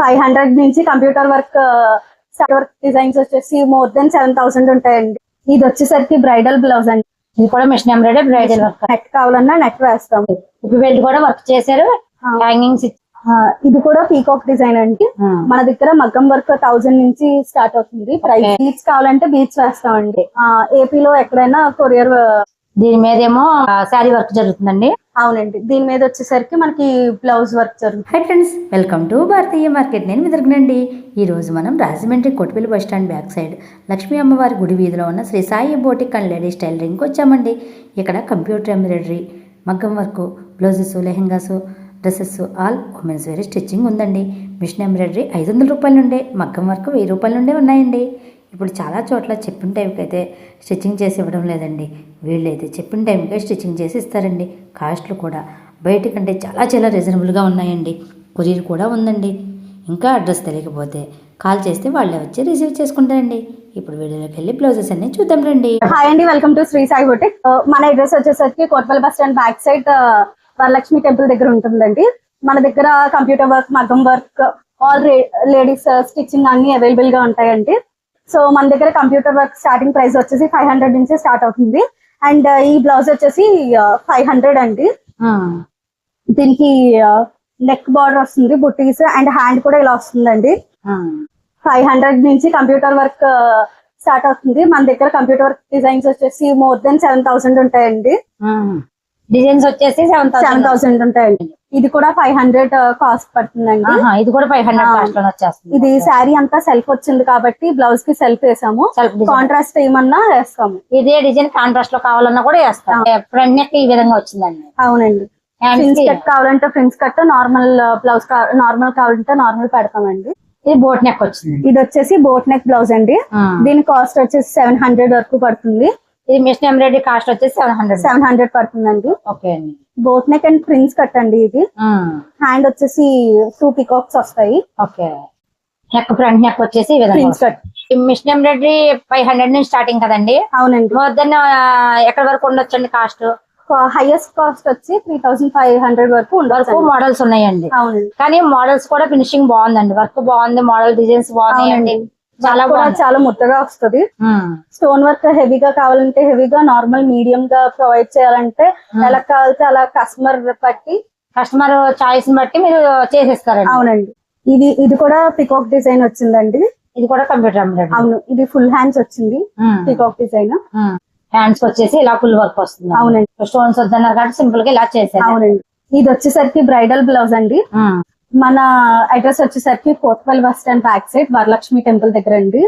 Five hundred నుంచి computer work work designs వచ్చేసి more than seven thousand ఉంటాయండి. ఇది వచ్చేసరికి బ్రైడల్ బ్లౌజ్ అండి. ఇది కూడా machine embroidery bridal work. Net కావాలన్నా నెట్ వేస్తాం. ఇప్పుడు వెళ్ళి కూడా వర్క్ చేశారు. హ్యాంగింగ్స్ ఇది కూడా పీకాక్ డిజైన్ అండి. మన దగ్గర మగ్గం వర్క్ థౌజండ్ నుంచి స్టార్ట్ అవుతుంది. ప్రైస్. బీచ్ కావాలంటే బీచ్ వేస్తామండి. ఏపీలో ఎక్కడైనా కొరియర్ దీని మీద ఏమో శారీ వర్క్ జరుగుతుందండి. అవునండి. దీని మీద వచ్చేసరికి మనకి బ్లౌజ్ వర్క్ జరుగుతుంది. Hi friends welcome to Bharatiya market నేను మెదరగనండి ఈరోజు మనం Rajahmundry Kottupalli bus stand back side Lakshmi అమ్మవారి గుడి వీధిలో ఉన్న Shri Sai boutique and ladies టైలరింగ్కి వచ్చామండి. ఇక్కడ కంప్యూటర్ ఎంబ్రాయిడరీ మగ్గం work blouses lehengas dresses all womens wear stitching ఉందండి. మిషన్ ఎంబ్రాయిడరీ ఐదు వందల రూపాయల నుండే మగ్గం వర్క్ వెయ్యి రూపాయల నుండే ఉన్నాయండి. ఇప్పుడు చాలా చోట్ల చెప్పిన టైంకి అయితే స్టిచ్చింగ్ చేసి ఇవ్వడం లేదండి. వీళ్ళైతే చెప్పిన టైంకే స్టిచ్చింగ్ చేసి ఇస్తారండి కాస్ట్లు కూడా. బయట కంటే చాలా చాలా రీజనబుల్గా ఉన్నాయండి. కొరియర్ కూడా ఉందండి. ఇంకా అడ్రస్ తెలియకపోతే కాల్ చేస్తే వాళ్ళే వచ్చి రిసీవ్ చేసుకుంటారండి. ఇప్పుడు వీడియోలోకి వెళ్ళి బ్లౌజెస్ అన్ని చూద్దాం రండి. హాయ్ అండి welcome to Shri Sai boutique. మన అడ్రస్ వచ్చేసరికి Kotpalli bus stand back side Varalakshmi temple దగ్గర ఉంటుందండి. మన దగ్గర కంప్యూటర్ వర్క్ మగ్గం వర్క్ ఆల్ లేడీస్ స్టిచ్చింగ్ అన్ని అవైలబుల్గా ఉంటాయండి. సో మన దగ్గర కంప్యూటర్ వర్క్ స్టార్టింగ్ ప్రైస్ వచ్చేసి ఫైవ్ హండ్రెడ్ నుంచి స్టార్ట్ అవుతుంది. అండ్ ఈ బ్లౌజ్ వచ్చేసి ఫైవ్ హండ్రెడ్ అండి. దీనికి నెక్ బార్డర్ వస్తుంది బుట్టీస్ అండ్ హ్యాండ్ కూడా ఇలా వస్తుందండి. ఫైవ్ హండ్రెడ్ నుంచి కంప్యూటర్ వర్క్ స్టార్ట్ అవుతుంది. మన దగ్గర కంప్యూటర్ వర్క్ డిజైన్స్ వచ్చేసి మోర్ దెన్ సెవెన్ థౌసండ్ ఉంటాయండి. డిజైన్స్ వచ్చేసి సెవెన్ థౌసండ్ ఉంటాయండి. ఇది కూడా ఫైవ్ హండ్రెడ్ కాస్ట్ పడుతుందండి. ఇది కూడా ఫైవ్ హండ్రెడ్. కాస్ట్లో వచ్చేస్తుంది. ఇది శారీ అంతా సెల్ఫ్ వచ్చింది కాబట్టి బ్లౌజ్కి సెల్ఫ్ వేసాము. కాంట్రాస్ట్ ఏమన్నా వేస్తాము. ఇదే డిజైన్ కాంట్రాస్ట్లో కావాలన్నా కూడా వేస్తాం. ఫ్రంట్ నెక్ ఈ విధంగా వచ్చిందండి. అవునండి. ఫ్రిన్స్ కట్ కావాలంటే prince cut normal blouse normal కావాలంటే నార్మల్ పెడతామండి. ఇది బోట్ నెక్ వచ్చింది. ఇది వచ్చేసి బోట్ నెక్ బ్లౌజ్ అండి. దీని కాస్ట్ వచ్చేసి సెవెన్ హండ్రెడ్ వరకు పడుతుంది. ఇది మిషన్ ఎంబ్రాయిడరీ కాస్ట్ వచ్చేసి సెవెన్ హండ్రెడ్ సెవెన్ హండ్రెడ్ పడుతుందండి. ఓకే అండి. Boat neck and prince cut అండి ఇది హ్యాండ్ వచ్చేసి టూ పికాక్స్ వస్తాయి. ఓకే. నెక్ ఫ్రంట్ నెక్ వచ్చేసి prince cut. Machine embroidery five hundred నుంచి స్టార్టింగ్ కదండి? అవునండి. మోర్ దెన్ ఎక్కడ వరకు ఉండొచ్చండి కాస్ట్? హైయెస్ట్ కాస్ట్ వచ్చి త్రీ థౌసండ్ ఫైవ్ హండ్రెడ్ వరకు వరకు మోడల్స్ ఉన్నాయండి. అవునండి. కానీ మోడల్స్ కూడా ఫినిషింగ్ బాగుందండి. వర్క్ బాగుంది మోడల్ డిజైన్స్ బాగున్నాయండి. చాలా కూడా చాలా ముద్దగా వస్తుంది. స్టోన్ వర్క్ హెవీగా కావాలంటే హెవీగా నార్మల్ మీడియం గా ప్రొవైడ్ చేయాలంటే ఎలా కావాలంటే అలా కస్టమర్ బట్టి కస్టమర్ చాయిస్ బట్టి మీరు చేసేస్తారండి. అవునండి. ఇది ఇది కూడా పికాక్ డిజైన్ వచ్చిందండి. ఇది కూడా కంప్యూటర్ ఎంబ్రాయిడరీ అవును ఇది ఫుల్ హ్యాండ్స్ వచ్చింది పికాక్ డిజైన్ హ్యాండ్స్ వచ్చేసి ఇలా ఫుల్ వర్క్ వస్తుంది. అవునండి. స్టోన్స్ వద్దన్నారు కాబట్టి సింపుల్గా ఇలా చేశారు అవునండి. ఇది వచ్చేసరికి బ్రైడల్ బ్లౌజ్ అండి. మన అడ్రస్ వచ్చేసరికి Kotpalli bus stand back side Varalakshmi temple దగ్గర అండి.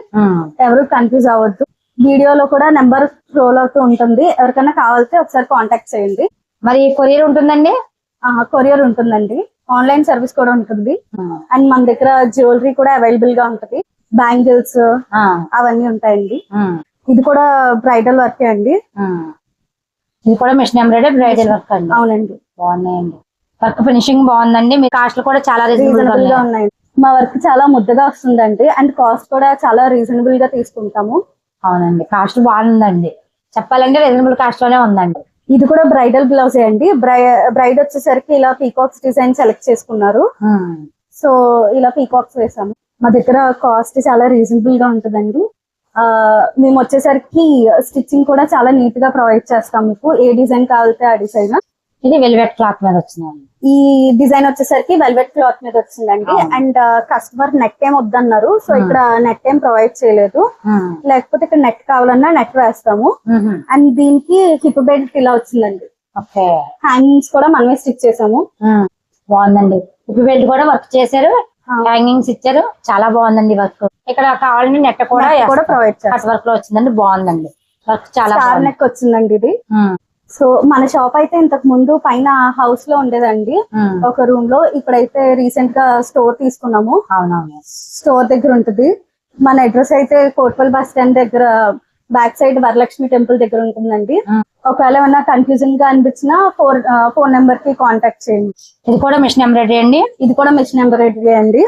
ఎవరు కన్ఫ్యూజ్ అవ్వద్దు. వీడియోలో కూడా నెంబర్ స్క్రోల్ అవుతూ ఉంటుంది. ఎవరికైనా కావాలితే ఒకసారి కాంటాక్ట్ చేయండి. మరి కొరియర్ ఉంటుందండి? కొరియర్ ఉంటుందండి. ఆన్లైన్ సర్వీస్ కూడా ఉంటుంది. అండ్ మన దగ్గర జ్యువెలరీ కూడా అవైలబుల్గా ఉంటుంది. బ్యాంగిల్స్. అవన్నీ ఉంటాయండి. ఇది కూడా బ్రైడల్ వర్క్ అండి. ఇది కూడా మిషన్ ఎంబ్రాయిడరీ బ్రైడల్ వర్క్ అండి. అవునండి. బాగున్నాయండి. వర్క్ ఫినిషింగ్ బాగుందండి. మీ కాస్ట్ కూడా చాలా రీజనబుల్గా ఉన్నాయి. మా వర్క్ చాలా ముద్దగా వస్తుందండి. అండ్ కాస్ట్ కూడా చాలా రీజనబుల్గా తీసుకుంటాము. అవునండి. కాస్ట్ బాగుందండి. చెప్పాలంటే రీజనబుల్ కాస్ట్లోనే ఉందండి. ఇది కూడా బ్రైడల్ బ్లౌజ్ అండి. బ్రైడ్ వచ్చేసరికి ఇలా పీకాక్స్ డిజైన్ సెలెక్ట్ చేసుకున్నారు. సో ఇలా పీకాక్స్ వేసాము. మా దగ్గర కాస్ట్ చాలా రీజనబుల్గా ఉంటుందండి. ఆ, మేము వచ్చేసరికి స్టిచ్చింగ్ కూడా చాలా నీట్గా ప్రొవైడ్ చేస్తాం మీకు. ఏ డిజైన్ కావాలితే ఆ డిజైన్ ఇది వెల్వెట్ క్లాత్ మీద వచ్చిందండి. ఈ డిజైన్ వచ్చేసరికి వెల్వెట్ క్లాత్ మీద వచ్చిందండి. అండ్ కస్టమర్ నెట్ ఏం వద్దన్నారు. సో. ఇక్కడ నెట్ ఏం ప్రొవైడ్ చేయలేదు. లేకపోతే ఇక్కడ నెట్ కావాలన్నా నెట్ వేస్తాము. అండ్ దీనికి హిప్ బెల్ట్ ఇలా వచ్చిందండి ఓకే. హ్యాంగింగ్స్ కూడా మనమే స్టిచ్ చేసాము. బాగుందండి. ఇప్పుడు బెల్ట్ కూడా వర్క్ చేశారు. హ్యాంగింగ్స్ ఇచ్చారు. చాలా బాగుందండి వర్క్. ఇక్కడ కావాలంటే నెట్ కూడా ప్రొవైడ్ చేస్తాం కట్ వర్క్లో వచ్చిందండి. బాగుందండి. వర్క్ చాలా నెక్ వచ్చిందండి ఇది. సో మన షాప్ అయితే ఇంతకు ముందు పైన హౌస్లో ఉండేదండి. ఒక రూమ్లో ఇప్పుడైతే రీసెంట్గా స్టోర్ తీసుకున్నాము. అవునవును. స్టోర్ దగ్గర ఉంటుంది. మన అడ్రస్ అయితే కోట్పల్ బస్ స్టాండ్ దగ్గర బ్యాక్ సైడ్ వరలక్ష్మి టెంపుల్ దగ్గర ఉంటుందండి. ఒకవేళ ఏమైనా కన్ఫ్యూజన్గా అనిపించినా ఫోర్ ఫోన్ నెంబర్కి కాంటాక్ట్ చేయండి. ఇది కూడా మిషన్ ఎంబ్రాయిడరీ అండి? ఇది కూడా మిషన్ ఎంబ్రాయిడరీ అండి.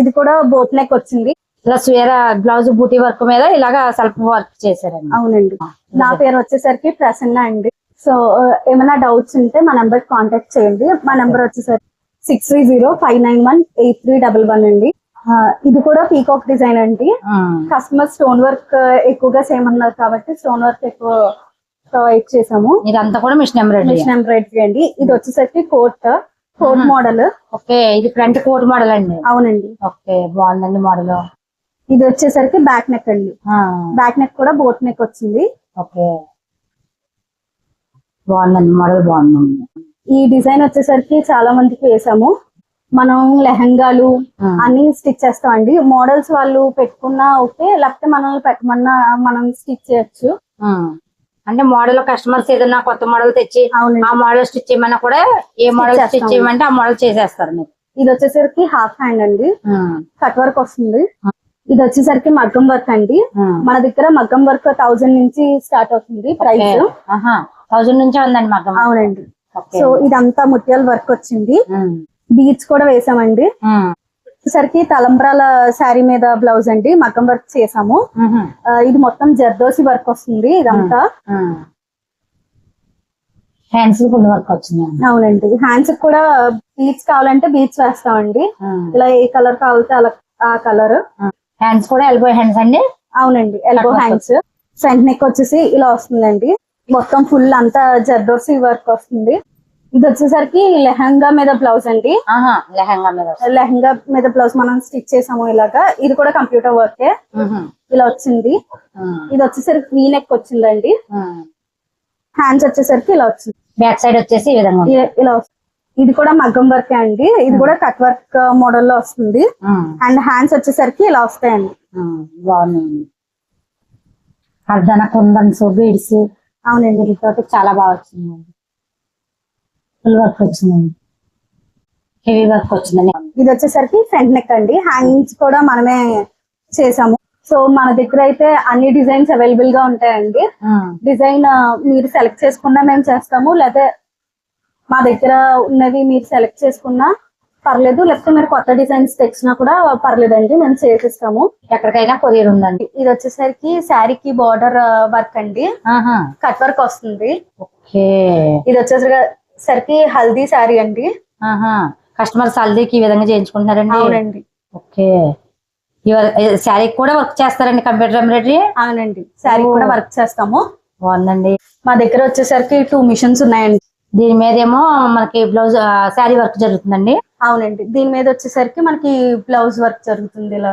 ఇది కూడా బోట్ నెక్ వచ్చింది. ఇలా స్వేర బ్లౌజ్ బూటీ వర్క్ మీద ఇలాగా సెల్ఫ్ వర్క్ చేశారండి. అవునండి. నా పేరు వచ్చేసరికి ప్రసన్న అండి. సో ఆ, ఏమైనా డౌట్స్ ఉంటే మా నెంబర్ కాంటాక్ట్ చేయండి. మా నెంబర్ వచ్చేసరికి six three zero five nine one eight three double one అండి. ఆ, ఇది కూడా పీకాక్ డిజైన్ అండి. కస్టమర్ స్టోన్ వర్క్ ఎక్కువగా చేయమన్నారు కాబట్టి స్టోన్ వర్క్ ఎక్కువ ప్రొవైడ్ చేసాము. ఇదంతా కూడా మిషన్ ఎంబ్రాయిడరీ మిషన్ ఎంబ్రాయిడరీ అండి. ఇది వచ్చేసరికి కోట్ కోట్ మోడల్ ఓకే ఇది ఫ్రంట్ కోట్ మోడల్ అండి. అవునండి. ఓకే బాగుందండి మోడల్ ఇది వచ్చేసరికి బ్యాక్ నెక్ అండి. బ్యాక్ నెక్ కూడా బోట్ నెక్ వచ్చింది. ఓకే. బాగుందండి మోడల్ బాగుందండి. ఈ డిజైన్ వచ్చేసరికి చాలా మందికి వేసాము. మనం లెహంగాలు. అన్ని స్టిచ్ చేస్తామండి మోడల్స్ వాళ్ళు పెట్టుకున్నా ఓకే లేకపోతే మనల్ని పెట్టమన్నా మనం స్టిచ్ చేయొచ్చు. అంటే మోడల్ కస్టమర్స్ ఏదైనా కొత్త మోడల్ తెచ్చి ఆ మోడల్ స్టిచ్ చేయమన్నా కూడా ఏ మోడల్ స్టిచ్. చేయమంటే ఆ మోడల్ చేసేస్తారు మీరు. ఇది వచ్చేసరికి హాఫ్ హ్యాండ్ అండి. కట్ వర్క్ వస్తుంది. ఇది వచ్చేసరికి మగ్గం వర్క్ అండి. మన దగ్గర మగ్గం వర్క్ థౌజండ్ నుంచి స్టార్ట్ అవుతుంది ప్రైస్ థౌజండ్ నుంచే ఉందండి మగ్గం అవునండి. సో ఇదంతా ముత్యాల వర్క్ వచ్చింది. ఉమ్. బీచ్ కూడా వేసామండి. ఉమ్. వచ్చేసరికి తలంబ్రాల శారీ మీద బ్లౌజ్ అండి. మగ్గం వర్క్ చేసాము. ఆ, ఇది మొత్తం జర్దోసి వర్క్ వస్తుంది ఇదంతా. హ్యాండ్స్ ఫుల్ వర్క్ వచ్చిందండి అవునండి. హ్యాండ్స్ కూడా బీచ్ కావాలంటే బీచ్ వేస్తామండి. ఉమ్. ఇలా ఏ కలర్ కావాలంటే అలా ఆ కలర్ హ్యాండ్స్ కూడా ఎల్బో హ్యాండ్స్ అండి? అవునండి. ఎల్బో. హ్యాండ్స్ ఫ్రంట్ నెక్ వచ్చేసి ఇలా వస్తుందండి. మొత్తం ఫుల్ అంతా జర్దోసి వర్క్ వస్తుంది. ఇది వచ్చేసరికి లెహంగా మీద బ్లౌజ్ అండి. లెహంగా మీద. లెహంగా మీద బ్లౌజ్ మనం స్టిచ్ చేసాము ఇలాగా. ఇది కూడా కంప్యూటర్ వర్కే. ఇలా వచ్చింది. ఇది వచ్చేసరికి వీ నెక్ వచ్చిందండి. హ్యాండ్స్ వచ్చేసరికి ఇలా వచ్చింది. బ్యాక్ సైడ్ వచ్చేసి ఈ విధంగా ఇలా వస్తుంది. ఇది కూడా మగ్గం వర్కే అండి. ఇది కూడా కట్ వర్క్ మోడల్లో వస్తుంది. అండ్ హ్యాండ్స్ వచ్చేసరికి ఇలా వస్తాయండి. బాగుందండి అర్ధన కుందన్స్ బీడ్స్ అవునండి వీటితోటి చాలా బాగా వచ్చిందండి. ఫుల్ వర్క్ వచ్చిందండి. హెవీ వర్క్ వచ్చిందండి. ఇది వచ్చేసరికి ఫ్రంట్ నెక్ అండి. హ్యాండ్స్ కూడా మనమే చేసాము. సో మన దగ్గర అయితే అన్ని డిజైన్స్ అవైలబుల్గా ఉంటాయండి. డిజైన్ మీరు సెలెక్ట్ చేసుకున్నా మేము చేస్తాము. లేకపోతే మా దగ్గర ఉన్నవి మీరు సెలెక్ట్ చేసుకున్నా పర్లేదు లేకపోతే మీరు కొత్త డిజైన్స్ తెచ్చినా కూడా పర్లేదండి మేము చేసిస్తాము ఎక్కడికైనా కొరియర్ ఉందండి. ఇది వచ్చేసరికి శారీకి బార్డర్ వర్క్ అండి. ఆహా. కట్ వర్క్ వస్తుంది. ఓకే. ఇది వచ్చేసరికి హల్దీ శారీ అండి. ఆహా. కస్టమర్స్ హల్దీకి ఈ విధంగా చేయించుకుంటున్నారండి? అవునండి. ఓకే. శారీకి కూడా వర్క్ చేస్తారండి కంప్యూటర్ ఎంబ్రాయిడరీ? అవునండి. శారీ కూడా వర్క్ చేస్తాము. బాగుందండి. మా దగ్గర వచ్చేసరికి టూ మిషన్స్ ఉన్నాయండి. దీని మీద ఏమో మనకి బ్లౌజ్ శారీ వర్క్ జరుగుతుందండి. అవునండి. దీని మీద వచ్చేసరికి మనకి బ్లౌజ్ వర్క్ జరుగుతుంది ఇలా.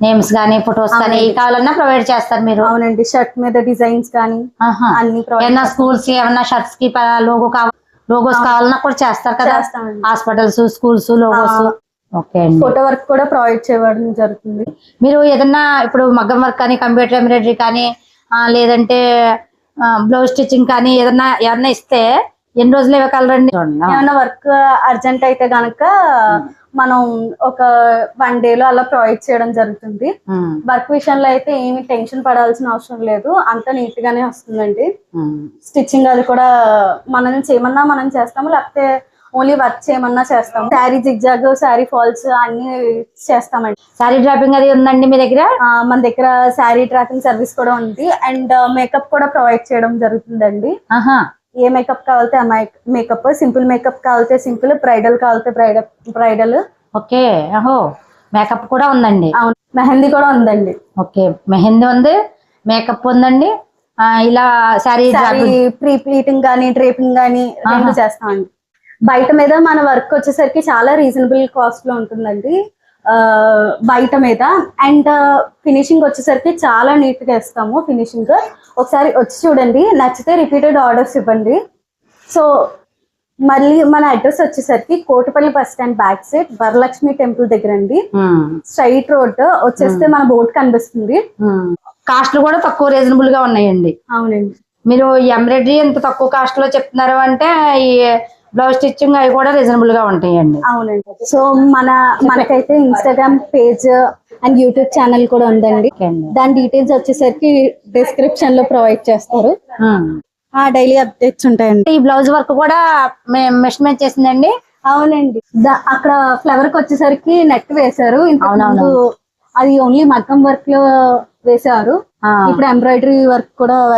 నేమ్స్ గానీ ఫొటోస్ కానీ కావాలన్నా ప్రొవైడ్ చేస్తారు మీరు. అవునండి. షర్ట్ మీద డిజైన్స్ కానీ. అన్ని ఏమన్నా స్కూల్స్ ఏమన్నా షర్ట్స్కి లోగో కావాలి లోగోస్ కావాలన్నా కూడా చేస్తారు కదా? Hospitals schools logos. ఓకే అండి. ఫోటో వర్క్ కూడా ప్రొవైడ్ చేయడం జరుగుతుంది. మీరు ఏదన్నా ఇప్పుడు మగ్గం వర్క్ కానీ కంప్యూటర్ ఎంబ్రాయిడరీ కానీ లేదంటే బ్లౌజ్ స్టిచ్చింగ్ కానీ ఏదన్నా ఏమన్నా ఇస్తే ఎన్ని రోజులు ఇవ్వగలరండి. ఏమైనా వర్క్ అర్జెంట్ అయితే గనక మనం ఒక వన్ డే లో అలా ప్రొవైడ్ చేయడం జరుగుతుంది. వర్క్ విషయంలో అయితే ఏమి టెన్షన్ పడాల్సిన అవసరం లేదు. అంత నీట్ గానే వస్తుందండి. స్టిచ్చింగ్ అది కూడా మనం చేయమన్నా మనం చేస్తాము లేకపోతే ఓన్లీ వర్క్ చేయమన్నా చేస్తాము. శారీ జిగ్జాగ్ శారీ ఫాల్స్ అన్ని చేస్తామండి. శారీ డ్రాపింగ్ అది ఉందండి మీ దగ్గర? మన దగ్గర శారీ ట్రాకింగ్ సర్వీస్ కూడా ఉంది. అండ్ మేకప్ కూడా ప్రొవైడ్ చేయడం జరుగుతుందండి. ఏ మేకప్ కావాలితే ఆ మేకప్ సింపుల్ మేకప్ కావాలితే సింపుల్ బ్రైడల్ కావాలితే బ్రైడల్ బ్రైడల్ ఓకే అహో మేకప్ కూడా ఉందండి. అవును మెహందీ కూడా ఉందండి. ఓకే మెహందీ ఉంది మేకప్ ఉందండి. ఇలా శారీ ప్రీ ప్లీటింగ్ కానీ డ్రేపింగ్ కానీ రెండు. చేస్తామండి. బయట మీద మన వర్క్ వచ్చేసరికి చాలా రీజనబుల్ కాస్ట్లో ఉంటుందండి. బయట మీద. అండ్ ఫినిషింగ్ వచ్చేసరికి చాలా నీట్గా ఇస్తాము ఫినిషింగ్ ఒకసారి వచ్చి చూడండి నచ్చితే రిపీటెడ్ ఆర్డర్స్ ఇవ్వండి. సో మళ్ళీ మన అడ్రస్ వచ్చేసరికి Kotapalli bus stand back side Varalakshmi temple దగ్గర అండి స్ట్రైట్ రోడ్ వచ్చేస్తే మన బోర్డు కనిపిస్తుంది. కాస్ట్లు కూడా తక్కువ రీజనబుల్గా ఉన్నాయండి. అవునండి. మీరు ఎంబ్రాయిడరీ ఎంత తక్కువ కాస్ట్లో చెప్తున్నారు అంటే ఈ బ్లౌజ్ స్టిచ్చింగ్ అవి కూడా రీజనబుల్గా ఉంటాయండి. అవునండి. సో మన మనకైతే Instagram page and YouTube channel కూడా ఉందండి. దాని డీటెయిల్స్ వచ్చేసరికి డిస్క్రిప్షన్లో ప్రొవైడ్ చేస్తారు. డైలీ అప్డేట్స్ ఉంటాయండి. ఈ బ్లౌజ్ వర్క్ కూడా మెషర్మెంట్ చేసిందండి? అవునండి. అక్కడ ఫ్లవర్కి వచ్చేసరికి నెట్ వేశారు. అవునవును. అది ఓన్లీ మగ్గం వర్క్లో వేశారు. ఆ. ఇప్పుడు ఎంబ్రాయిడరీ వర్క్ కూడా